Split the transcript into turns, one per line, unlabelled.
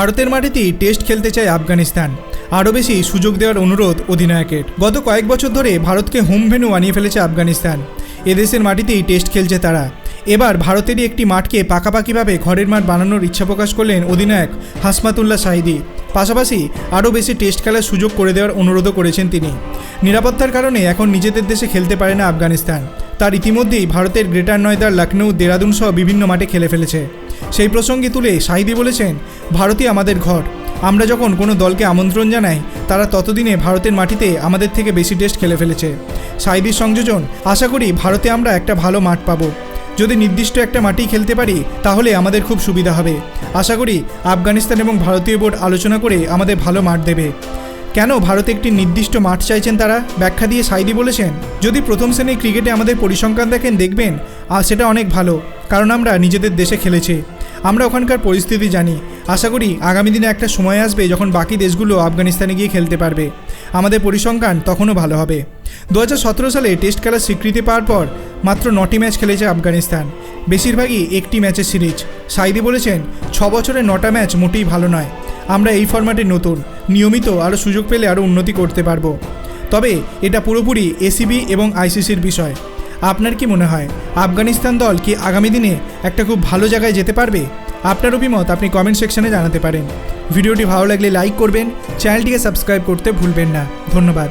ভারতের মাটিতেই টেস্ট খেলতে চায় আফগানিস্তান। আরও বেশি সুযোগ দেওয়ার অনুরোধ অধিনায়কের। গত কয়েক বছর ধরে ভারতকে হোম ভেন্যু বানিয়ে ফেলেছে আফগানিস্তান। এদেশের মাটিতেই টেস্ট খেলছে তারা। এবার ভারতেরই একটি মাঠকে পাকাপাকিভাবে ঘরের মাঠ বানানোর ইচ্ছা প্রকাশ করলেন অধিনায়ক হাসমাতুল্লাহ সাহিদি পাশাপাশি আরও বেশি টেস্ট খেলার সুযোগ করে দেওয়ার অনুরোধও করেছেন তিনি। নিরাপত্তার কারণে এখন নিজেদের দেশে খেলতে পারে না আফগানিস্তান। তার ইতিমধ্যেই ভারতের গ্রেটার নয়দার লখনৌ, দেরাদুন সহ বিভিন্ন মাঠে খেলে ফেলেছে। সেই প্রসঙ্গে তুলে সাহিদি বলেছেন, ভারতই আমাদের ঘর। আমরা যখন কোনো দলকে আমন্ত্রণ জানাই, তারা ততদিনে ভারতের মাটিতে আমাদের থেকে বেশি টেস্ট খেলে ফেলেছে। সাইদির সংযোজন, আশা করি ভারতে আমরা একটা ভালো মাঠ পাবো। যদি নির্দিষ্ট একটা মাটি খেলতে পারি, তাহলে আমাদের খুব সুবিধা হবে। আশা করি আফগানিস্তান এবং ভারতীয় বোর্ড আলোচনা করে আমাদের ভালো মাঠ দেবে। কেন ভারতে একটি নির্দিষ্ট মাঠ চাইছেন তারা? ব্যাখ্যা দিয়ে সাইদি বলেছেন, যদি প্রথম শ্রেণির ক্রিকেটে আমাদের পরিসংখ্যান দেখেন, দেখবেন আর সেটা অনেক ভালো, কারণ আমরা নিজেদের দেশে খেলেছি। আমরা ওখানকার পরিস্থিতি জানি। আশা করি আগামী দিনে একটা সময় আসবে যখন বাকি দেশগুলো আফগানিস্তানে গিয়ে খেলতে পারবে। আমাদের পরিসংখ্যান তখনও ভালো হবে। দু হাজার সতেরো সালে টেস্ট খেলার স্বীকৃতি পাওয়ার পর মাত্র নটি ম্যাচ খেলেছে আফগানিস্তান। বেশিরভাগই একটি ম্যাচের সিরিজ। সাইদি বলেছেন, ছ বছরে নটা ম্যাচ মোটেই ভালো নয়। আমরা এই ফরম্যাটে নতুন। নিয়মিত আরও সুযোগ পেলে আরও উন্নতি করতে পারব। তবে এটা পুরোপুরি এসিবি এবং আইসিসির বিষয়। আপনার কি মনে হয়, আফগানিস্তান দল কি আগামী দিনে একটা খুব ভালো জায়গায় যেতে পারবে? আপনার অভিমত আপনি কমেন্ট সেকশনে জানাতে পারেন। ভিডিওটি ভালো লাগলে লাইক করবেন চ্যানেলটিকে সাবস্ক্রাইব করতে ভুলবেন না। ধন্যবাদ।